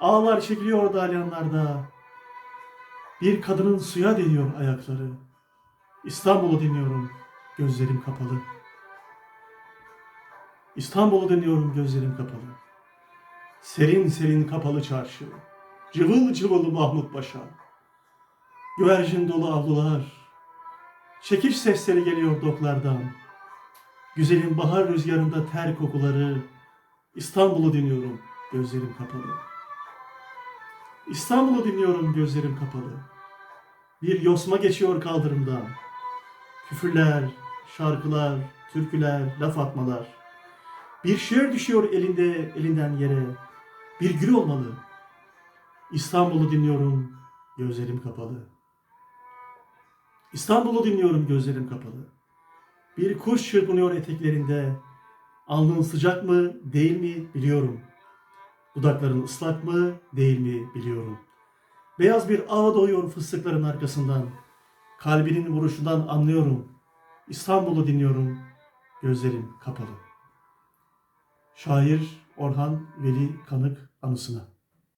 Ağlar çekiliyor dalyanlarda. Bir kadının suya değiyor ayakları. İstanbul'u dinliyorum, gözlerim kapalı. İstanbul'u dinliyorum, gözlerim kapalı. Serin serin kapalı çarşı. Cıvıl cıvıl Mahmut Paşa. Güvercin dolu avlular. Çekiş sesleri geliyor doklardan. Güzelim bahar rüzgarında ter kokuları. İstanbul'u dinliyorum, gözlerim kapalı. İstanbul'u dinliyorum gözlerim kapalı. Bir yosma geçiyor kaldırımdan. Küfürler, şarkılar, türküler, laf atmalar. Bir şiir düşüyor elinde elinden yere. Bir gül olmalı. İstanbul'u dinliyorum gözlerim kapalı. İstanbul'u dinliyorum gözlerim kapalı. Bir kuş çırpınıyor eteklerinde. Alnın sıcak mı değil mi biliyorum. Dudakların ıslak mı değil mi biliyorum. Beyaz bir ağ doğuyor fıstıkların arkasından. Kalbinin vuruşundan anlıyorum. İstanbul'u dinliyorum. Gözlerim kapalı. Şair Orhan Veli Kanık anısına.